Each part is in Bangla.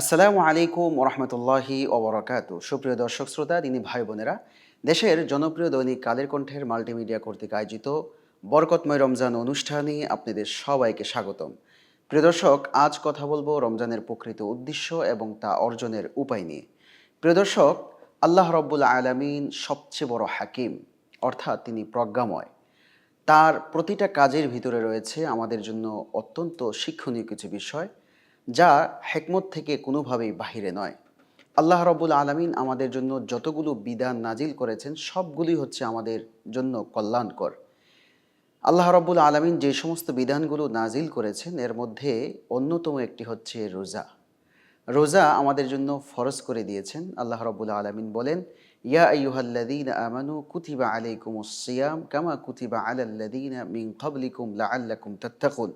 আসসালামু আলাইকুম ওরহমতুল্লাহি ওবরাকাত সুপ্রিয় দর্শক শ্রোতা তিনি ভাই বোনেরা, দেশের জনপ্রিয় দৈনিক কাদের কণ্ঠের মাল্টিমিডিয়া কর্তৃক আয়োজিত বরকতময় রমজান অনুষ্ঠানে আপনাদের সবাইকে স্বাগতম। প্রিয় দর্শক, আজ কথা বলব রমজানের প্রকৃত উদ্দেশ্য এবং তা অর্জনের উপায় নিয়ে। প্রিয় দর্শক, আল্লাহ রব্বুল আলমিন সবচেয়ে বড় হাকিম, অর্থাৎ তিনি প্রজ্ঞাময়। তার প্রতিটা কাজের ভিতরে রয়েছে আমাদের জন্য অত্যন্ত শিক্ষণীয় কিছু বিষয় যা হেকমত থেকে কোনোভাবেই বাহিরে নয়। আল্লাহ রবুল আলমিন আমাদের জন্য যতগুলো বিধান নাজিল করেছেন, সবগুলি হচ্ছে আমাদের জন্য কল্যাণকর। আল্লাহ রব্বুল আলমিন যে সমস্ত বিধানগুলো নাজিল করেছেন, এর মধ্যে অন্যতম একটি হচ্ছে রোজা। রোজা আমাদের জন্য ফরজ করে দিয়েছেন। আল্লাহ রব্বুল আলমিন বলেন, ইয়া আইয়ুহাল্লাযীনা আমানু কুতিবা আলাইকুমুস সিয়াম কামা কুতিবা আলাল্লাযীনা মিন ক্বাবলিকুম লাআল্লাকুম তাত্তাকুন।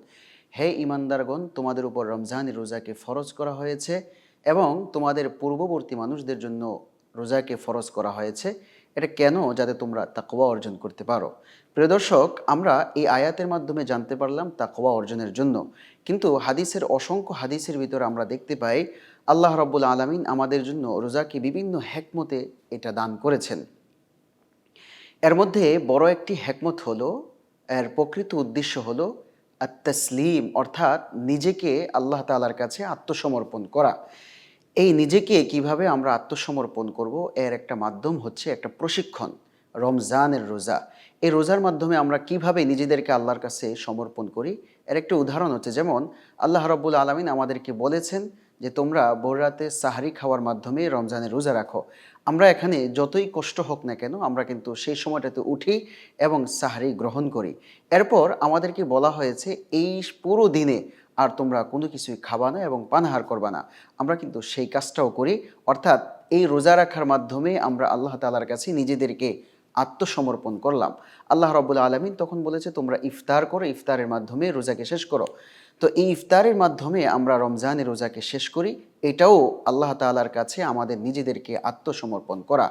হে ইমানদারগণ, তোমাদের উপর রমজানের রোজাকে ফরজ করা হয়েছে এবং তোমাদের পূর্ববর্তী মানুষদের জন্য রোজাকে ফরজ করা হয়েছে। এটা কেন? যাতে তোমরা তাকওয়া অর্জন করতে পারো। প্রিয় দর্শক, আমরা এই আয়াতের মাধ্যমে জানতে পারলাম তাকওয়া অর্জনের জন্য। কিন্তু হাদিসের অসংখ্য হাদিসের ভিতরে আমরা দেখতে পাই, আল্লাহ রব্বুল আলমিন আমাদের জন্য রোজাকে বিভিন্ন হ্যাকমতে এটা দান করেছেন। এর মধ্যে বড় একটি হ্যাকমত হলো, এর প্রকৃত উদ্দেশ্য হলো তসলিম অর্থাৎ নিজেকে আল্লাহ তালার কাছে আত্মসমর্পণ করা। এই নিজেকে কীভাবে আমরা আত্মসমর্পণ করব, এর একটা মাধ্যম হচ্ছে একটা প্রশিক্ষণ, রমজানের রোজা। এই রোজার মাধ্যমে আমরা কীভাবে নিজেদেরকে আল্লাহর কাছে সমর্পণ করি, এর একটা উদাহরণ হচ্ছে যেমন, আল্লাহ রব্বুল আলমিন আমাদেরকে বলেছেন যে তোমরা ভোররাতে সাহারি খাওয়ার মাধ্যমে রমজানের রোজা রাখো। আমরা এখানে যতই কষ্ট হোক না কেন, আমরা কিন্তু সেই সময়টাতে উঠি এবং সাহারি গ্রহণ করি। এরপর আমাদেরকে বলা হয়েছে, এই পুরো দিনে আর তোমরা কোনো কিছুই খাবা না এবং পানাহার করবা না। আমরা কিন্তু সেই কাজটাও করি। অর্থাৎ এই রোজা রাখার মাধ্যমে আমরা আল্লাহ তালার কাছে নিজেদেরকে আত্মসমর্পণ করলাম। আল্লাহ রবুল্লা আলমিন তখন বলেছে, তোমরা ইফতার করো, ইফতারের মাধ্যমে রোজাকে শেষ করো। তো এই ইফতারের মাধ্যমে আমরা রমজানের রোজাকে শেষ করি। এটাও আল্লাহ তালার কাছে আমাদের নিজেদেরকে আত্মসমর্পণ করা।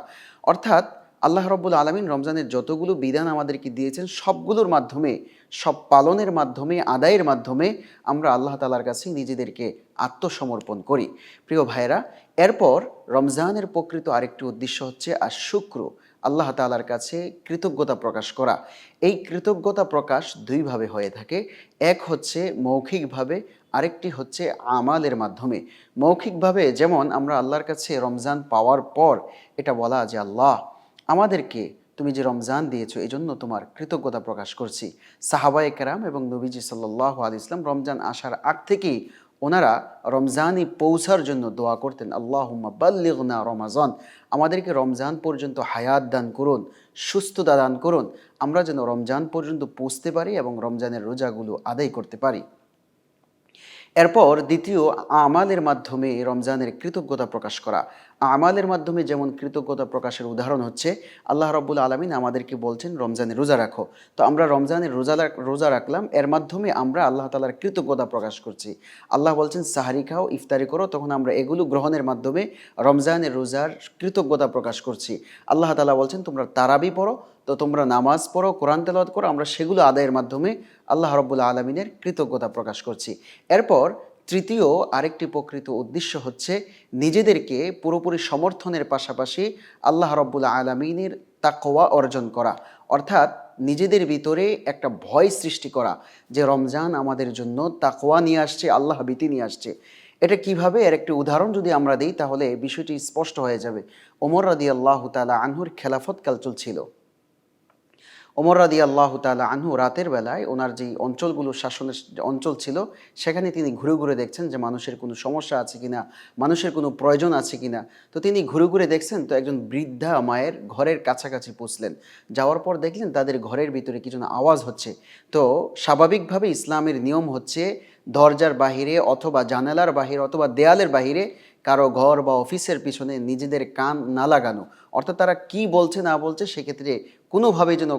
অর্থাৎ আল্লাহ রব্বুল আলমিন রমজানের যতগুলো বিধান আমাদেরকে দিয়েছেন, সবগুলোর মাধ্যমে, সব পালনের মাধ্যমে, আদায়ের মাধ্যমে আমরা আল্লাহ তালার কাছে নিজেদেরকে আত্মসমর্পণ করি। প্রিয় ভাইরা এরপর রমজানের প্রকৃত আরেকটি উদ্দেশ্য হচ্ছে আর শুক্র আল্লাহ তালার কাছে কৃতজ্ঞতা প্রকাশ করা। এই কৃতজ্ঞতা প্রকাশ দুইভাবে হয়ে থাকে। এক হচ্ছে মৌখিকভাবে, আরেকটি হচ্ছে আমালের মাধ্যমে। মৌখিকভাবে যেমন আমরা আল্লাহর কাছে রমজান পাওয়ার পর এটা বলা যে, আল্লাহ, আমাদেরকে তুমি যে রমজান দিয়েছ এই জন্য তোমার কৃতজ্ঞতা প্রকাশ করছি। সাহাবায়ে কেরাম এবং নবীজি সাল্লাহ আলি ইসলাম রমজান আসার আগ থেকেই ওনারা রমজানই পৌঁছার জন্য দোয়া করতেন, আল্লাহুম্মা বাল্লিগনা রমাজান। আমাদেরকে রমজান পর্যন্ত হায়াত দান করুন, সুস্থতা দান করুন। আমরা যেন রমজান পর্যন্ত পৌঁছতে পারি এবং রমজানের রোজাগুলো আদায় করতে পারি। এরপর দ্বিতীয় আমালের মাধ্যমে রমজানের কৃতজ্ঞতা প্রকাশ করা। আমালের মাধ্যমে যেমন কৃতজ্ঞতা প্রকাশের উদাহরণ হচ্ছে, আল্লাহ রব্বুল আলমিন আমাদেরকে বলছেন, রমজানের রোজা রাখো। তো আমরা রমজানের রোজা রোজা রাখলাম, এর মাধ্যমে আমরা আল্লাহ তালার কৃতজ্ঞতা প্রকাশ করছি। আল্লাহ বলছেন, সাহারি খাও, ইফতারি করো, তখন আমরা এগুলো গ্রহণের মাধ্যমে রমজানের রোজার কৃতজ্ঞতা প্রকাশ করছি। আল্লাহ তালা বলছেন, তোমরা তারাবি পড়ো, তো তোমরা নামাজ পড়ো, কোরআন তেলাওয়াত করো, আমরা সেগুলো আদায়ের মাধ্যমে আল্লাহ রব্বুল আলমিনের কৃতজ্ঞতা প্রকাশ করছি। এরপর তৃতীয় আরেকটি প্রকৃত উদ্দেশ্য হচ্ছে নিজেদেরকে পুরোপুরি সমর্থনের পাশাপাশি আল্লাহ রব্বুল আলমিনের তাকওয়া অর্জন করা, অর্থাৎ নিজেদের ভিতরে একটা ভয় সৃষ্টি করা যে রমজান আমাদের জন্য তাকোয়া নিয়ে আসছে, আল্লাহ ভীতি নিয়ে আসছে। এটা কীভাবে? এর একটি উদাহরণ যদি আমরা দিই, তাহলে বিষয়টি স্পষ্ট হয়ে যাবে। ওমর রাদি আল্লাহ তালা আনহুর খেলাফতকাল চলছিল। ওমর রাদি আল্লাহ তালা আনহু রাতের বেলায় ওনার যেই অঞ্চলগুলো শাসনের অঞ্চল ছিল, সেখানে তিনি ঘুরে ঘুরে দেখছেন যে মানুষের কোনো সমস্যা আছে কিনা, মানুষের কোনো প্রয়োজন আছে কিনা। তো তিনি ঘুরে ঘুরে দেখছেন, তো একজন বৃদ্ধা মায়ের ঘরের কাছাকাছি পৌঁছলেন। যাওয়ার পর দেখলেন তাদের ঘরের ভিতরে কিছু আওয়াজ হচ্ছে। তো স্বাভাবিকভাবে ইসলামের নিয়ম হচ্ছে, দরজার বাহিরে অথবা জানালার বাহিরে অথবা দেয়ালের বাহিরে কারও ঘর বা অফিসের পিছনে নিজেদের কান না লাগানো। অর্থাৎ তারা কি বলছে না বলছে সেক্ষেত্রে কোনোভাবে যেন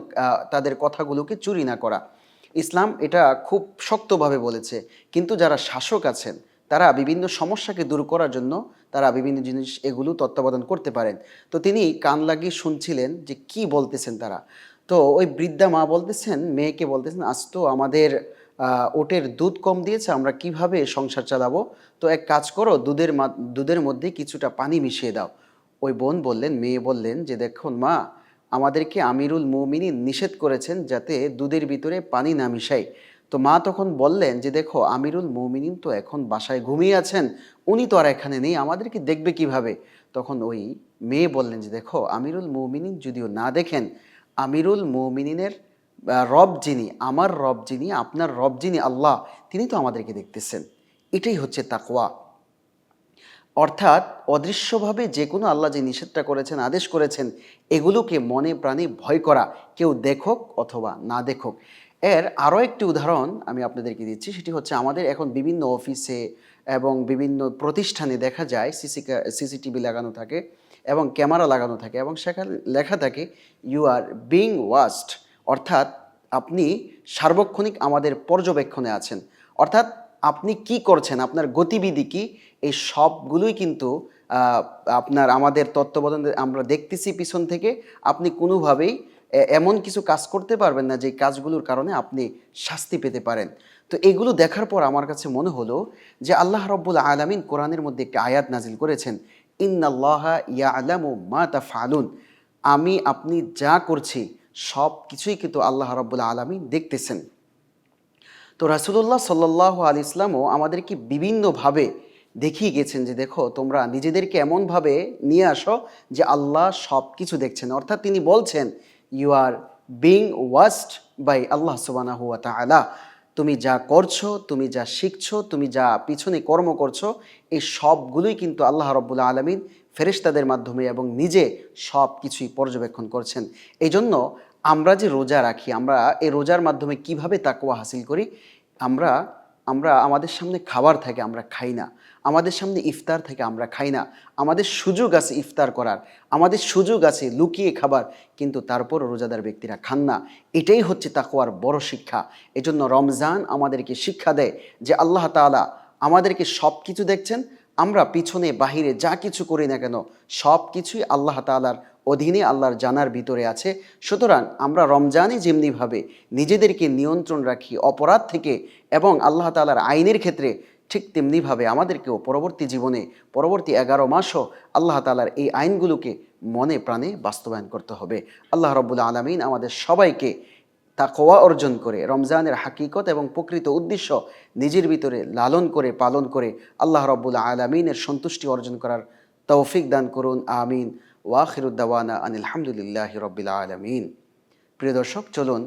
তাদের কথাগুলোকে চুরি না করা। ইসলাম এটা খুব শক্তভাবে বলেছে। কিন্তু যারা শাসক আছেন, তারা বিভিন্ন সমস্যাকে দূর করার জন্য তারা বিভিন্ন জিনিস এগুলো তত্ত্বাবধান করতে পারেন। তো তিনি কান লাগিয়ে শুনছিলেন যে কি বলতেছেন তারা। তো ওই বৃদ্ধা মা বলতেছেন, মেয়েকে বলতেছেন, আজ তো আমাদের ওটের দুধ কম দিয়েছে, আমরা কীভাবে সংসার চালাবো? তো এক কাজ করো, দুধের মা- দুধের মধ্যে কিছুটা পানি মিশিয়ে দাও। ওই বোন বললেন, মেয়ে বললেন যে, দেখুন মা আমাদেরকে আমিরুল মৌমিনী নিষেধ করেছেন যাতে দুধের ভিতরে পানি না মিশাই তো মা তখন বললেন যে দেখো আমিরুল মুমিনিন তো এখন বাসায় ঘুমিয়ে আছেন। উনি তো আর এখানে নেই আমাদেরকে দেখবে কীভাবে? তখন ওই মেয়ে বললেন যে দেখো আমিরুল মুমিনিন যদিও না দেখেন আমিরুল মুমিনিনের আহ, রব যিনি আমার রব যিনি আপনার রব যিনি আল্লাহ তিনি তো আমাদেরকে দেখতেছেন। এটাই হচ্ছে তাকওয়া। অর্থাৎ অদৃশ্যভাবে যে কোনো আল্লাহ যে নিষেধটা করেছেন, আদেশ করেছেন, এগুলোকে মনে প্রাণে ভয় করা, কেউ দেখুক অথবা না দেখুক। এর আরও একটি উদাহরণ আমি আপনাদেরকে দিচ্ছি, সেটি হচ্ছে আমাদের এখন বিভিন্ন অফিসে এবং বিভিন্ন প্রতিষ্ঠানে দেখা যায় সিসি সিসিটিভি লাগানো থাকে এবং ক্যামেরা লাগানো থাকে এবং সেখানে লেখা থাকে ইউ আর বিং ওয়াস্ট অর্থাৎ আপনি সার্বক্ষণিক আমাদের পর্যবেক্ষণে আছেন। অর্থাৎ আপনি কি করছেন, আপনার গতিবিধি কি এই সবগুলোই কিন্তু আপনার আমাদের তত্ত্বাবধান আমরা দেখতেছি পিছন থেকে, আপনি কোনোভাবেই এমন কিছু কাজ করতে পারবেন না যে কাজগুলোর কারণে আপনি শাস্তি পেতে পারেন। তো এগুলো দেখার পর আমার কাছে মনে হলো যে আল্লাহ রব্বুল আলামিন কোরআনের মধ্যে একটি আয়াত নাজিল করেছেন, ইন্নাল্লাহ ইয়ালামু মা তা ফালুন আমি, আপনি যা করছি, সব কিছুই কিন্তু আল্লাহ রব্বুল আলামিন দেখতেছেন। তো রাসুলুল্লাহ সাল্লাহ আলি ইসলামও আমাদেরকে বিভিন্নভাবে দেখিয়ে গেছেন যে দেখো, তোমরা নিজেদেরকে এমনভাবে নিয়ে আসো যে আল্লাহ সব কিছু দেখছেন। অর্থাৎ তিনি বলছেন you are being waste by আল্লাহ সুবানা হুয়া তালা তুমি যা করছ, তুমি যা শিখছো, তুমি যা পিছনে কর্ম করছ, এই সবগুলোই কিন্তু আল্লাহ রব্বুল আলমিন ফেরেশতাদের মাধ্যমে এবং নিজে সব কিছুই পর্যবেক্ষণ করছেন। এই জন্য আমরা যে রোজা রাখি, আমরা এই রোজার মাধ্যমে কীভাবে তাকুয়া হাসিল করি? আমরা আমরা আমাদের সামনে খাবার থাকে, আমরা খাই না। আমাদের সামনে ইফতার থেকে আমরা খাই না। আমাদের সুযোগ আছে ইফতার করার। আমাদের সুযোগ আছে লুকিয়ে খাবার। কিন্তু তারপর রোজাদার ব্যক্তিরা খান না। এটাই হচ্ছে তাকওয়ার বড় শিক্ষা। এজন্য রমজান আমাদেরকে শিক্ষা দেয় যে আল্লাহ তাআলা আমাদেরকে সব কিছু দেখছেন। আমরা পিছনে, বাহিরে যা কিছু করি না কেন সব কিছুই আল্লাহ তাআলার অধীনে, আল্লাহর জানার ভিতরে আছে। সুতরাং আমরা রমজানে যেমনিভাবে নিজেদেরকে নিয়ন্ত্রণ রাখি অপরাধ থেকে এবং আল্লাহ তাআলার আইনের ক্ষেত্রে ঠিক তেমনিভাবে আমাদেরকেও পরবর্তী জীবনে, পরবর্তী এগারো মাসও আল্লাহ তাআলার এই আইনগুলোকে মনে প্রাণে বাস্তবায়ন করতে হবে। আল্লাহ রব্বুল আলমিন আমাদের সবাইকে তাকওয়া অর্জন করে, রমজানের হাকিকত এবং প্রকৃত উদ্দেশ্য নিজের ভিতরে লালন করে, পালন করে আল্লাহ রব্বুল আলমিনের সন্তুষ্টি অর্জন করার তৌফিক দান করুন। আমিন। ওয়াখিরুদ্দাওয়ানা আনিল হামদুলিল্লাহ রব্বিল আলমিন। প্রিয় দর্শক, চলুন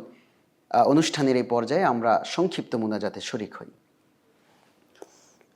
অনুষ্ঠানের এই পর্যায়ে আমরা সংক্ষিপ্ত মুনাজাতে শরিক হই।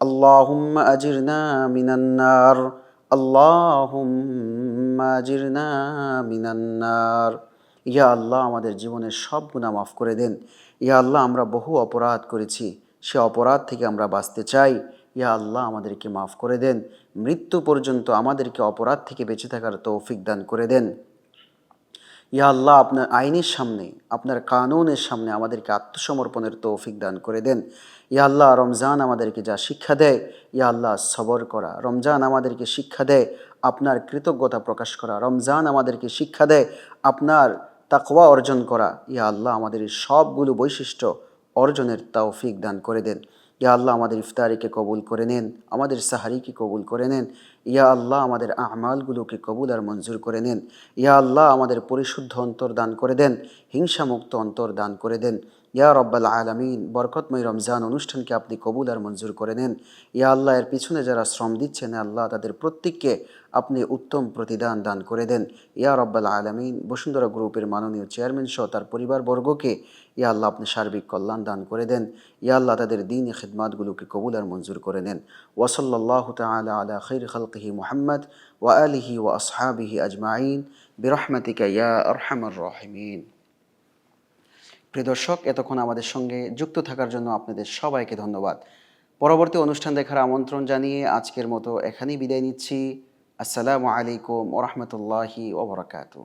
اللهم أجرنا من النار اللهم أجرنا من النار ইয়া আল্লাহ আমাদের জীবনের সব গুনাহ মাফ করে দেন ইয়া আল্লাহ আমরা বহু অপরাধ করেছি সে অপরাধ থেকে আমরা বাঁচতে চাই ইয়া আল্লাহ আমাদেরকে মাফ করে দেন মৃত্যু পর্যন্ত আমাদেরকে অপরাধ থেকে বেঁচে থাকার তৌফিক দান করে দেন ইয়া আল্লাহ আপনার আইনের সামনে আপনার কানুনের সামনে আমাদেরকে আত্মসমর্পণের তৌফিক দান করে দেন ইয়া আল্লাহ, রমজান আমাদেরকে যা শিক্ষা দেয়, ইয়া আল্লাহ, সবর করা। রমজান আমাদেরকে শিক্ষা দেয়, আপনার কৃতজ্ঞতা প্রকাশ করা। রমজান আমাদেরকে শিক্ষা দেয়, আপনার তাকওয়া অর্জন করা। ইয়া আল্লাহ, আমাদের সবগুলো বৈশিষ্ট্য অর্জনের তৌফিক দান করে দেন। ইয়া আল্লাহ, আমাদের ইফতারিকে কবুল করে নেন, আমাদের সাহারিকে কবুল করে নেন। ইয়া আল্লাহ, আমাদের আমালগুলোকে কবুল আর মঞ্জুর করে নেন। ইয়া আল্লাহ, আমাদের পরিশুদ্ধ অন্তর দান করে দেন, হিংসামুক্ত অন্তর দান করে দেন। ইয়া রব্বাল আলামিন, বরকতময় রমজান অনুষ্ঠানকে আপনি কবুল আর মঞ্জুর করে নেন। ইয়া আল্লাহ, এর পিছনে যারা শ্রম দিচ্ছেন আল্লাহ, তাদের প্রত্যেককে আপনি উত্তম প্রতিদান দান করে দেন। ইয়া রব্বাল আলমিন, বসুন্ধরা গ্রুপের মাননীয় চেয়ারম্যান সহ তার পরিবারবর্গকে ইয়া আল্লাহ, আপনি সার্বিক কল্যাণ দান করে দেন। ইয়া আল্লাহ, তাদের দিন খিদমাতগুলোকে কবুল আর মঞ্জুর করে নেন। ওসল্লাহ তালা আলা খৈর খালকিহি মোহাম্মদ ওয়া আলিহি ওয়া আসহাবিহি আজমাইন। বিরহমতিকা ইয়া আরহামার রাহিমিন। প্রিয় দর্শক, এতক্ষণ আমাদের সঙ্গে যুক্ত থাকার জন্য আপনাদের সবাইকে ধন্যবাদ। পরবর্তী অনুষ্ঠান দেখার আমন্ত্রণ জানিয়ে আজকের মতো এখানেই বিদায় নিচ্ছি। আসসালামু আলাইকুম ওরহমতুল্লাহি ওবরাকাতু